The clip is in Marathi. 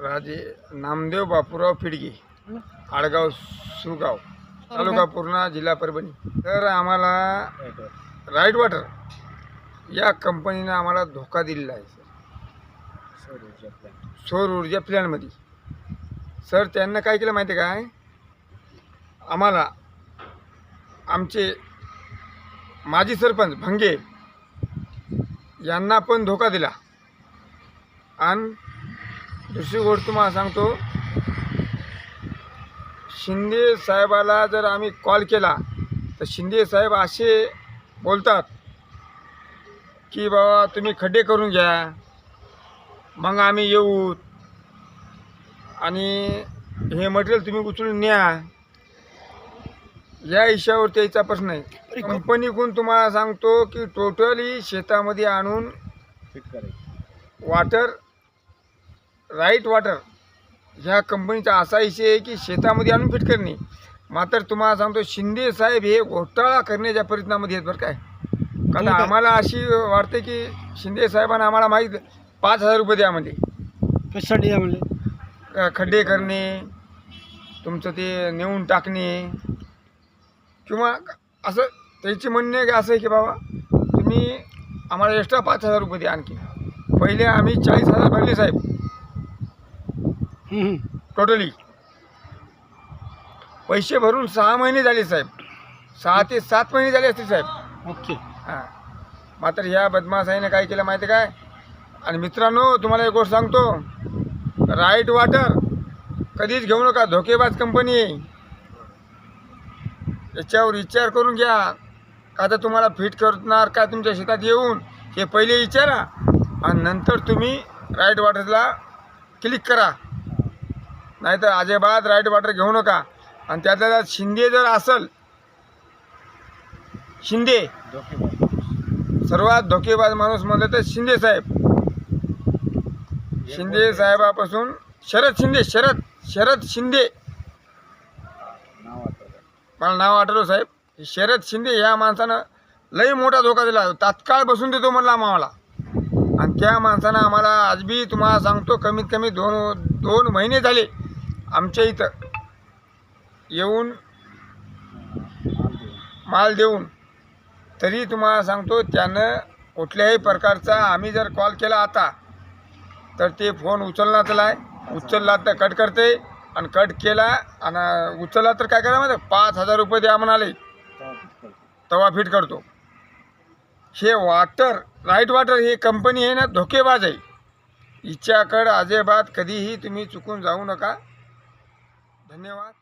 राजे नामदेव बापूराव फिडगे आडगाव सुगाव तालुका पूर्णा जिल्हा परभणी. तर आम्हाला राईट वॉटर या कंपनीनं आम्हाला धोका दिलेला आहे सर. सौर ऊर्जा प्लॅनमध्ये. सर त्यांना काय केलं माहिती आहे काय? आम्हाला आमचे माजी सरपंच भंगे यांना पण धोका दिला. आणि दुसरी गोष्ट तुम्हाला सांगतो. शिंदे साहेबाला जर आम्ही कॉल केला तर शिंदे साहेब असे बोलतात की बाबा तुम्ही खड्डे करून घ्या मग आम्ही येऊ आणि हे मटेरियल तुम्ही उचलून न्या. या इशावर त्याचा प्रश्न आहे. कंपनीकडून तुम्हाला सांगतो की टोटली शेतामध्ये आणून वॉटर राईट वॉटर ह्या कंपनीचा असा विषय आहे की शेतामध्ये आणून फिट करणे. मात्र तुम्हाला सांगतो शिंदे साहेब हे घोटाळा करण्याच्या प्रयत्नामध्ये आहेत बरं काय. कारण आम्हाला अशी वाटते की शिंदे साहेबांना आम्हाला माहीत पाच हजार रुपये द्या म्हणजे कशासाठी या म्हणले? अ, खड्डे करणे तुमचं ते नेऊन टाकणे. किंवा असं त्याची म्हणणे असं आहे की बाबा तुम्ही आम्हाला एक्स्ट्रा पाच हजार रुपये द्या आणखी. पहिले आम्ही चाळीस हजार भरले साहेब. टोटली पैसे भरून सहा महिने झाले साहेब. सहा ते सात महिने झाले असतील साहेब. ओके. हां. मात्र ह्या बदमाशाईने काय केलं माहिती काय? आणि मित्रांनो तुम्हाला एक गोष्ट सांगतो. राईट वॉटर कधीच घेऊ नका. धोकेबाज कंपनी आहे याच्यावर विचार करून घ्या. का तर तुम्हाला फिट करणार का तुमच्या शेतात येऊन? हे पहिले विचारा. आणि नंतर तुम्ही राईट वॉटरला क्लिक करा. नाहीतर अजिबात राईट वॉटर घेऊ नका. आणि त्यातल्या त्यात शिंदे जर असल शिंदे सर्वात धोकेबाज माणूस म्हणलं तर शिंदे साहेब. शिंदे साहेबापासून शरद शिंदे शरद शरद शिंदे. मला नाव आठवलं साहेब. शरद शिंदे ह्या माणसानं लई मोठा धोका दिला. तात्काळ बसून देतो म्हणला आम्हाला. आणि त्या माणसानं आम्हाला आज बी तुम्हाला सांगतो कमीत कमी दोन दोन महिने झाले. आमच्या इथं येऊन माल देऊन तरी तुम्हाला सांगतो त्यानं कुठल्याही प्रकारचा आम्ही जर कॉल केला आता तर ते फोन उचलला तर आहे उचलला तर कट करते आणि कट केला आणि उचलला तर काय करा माहिती पाच हजार रुपये द्या म्हणाले. तवा फिट करतो. हे वाटर राईट वाटर ही कंपनी आहे ना धोकेबाज आहे. हिच्याकडं अजिबात कधीही तुम्ही चुकून जाऊ नका. धन्यवाद.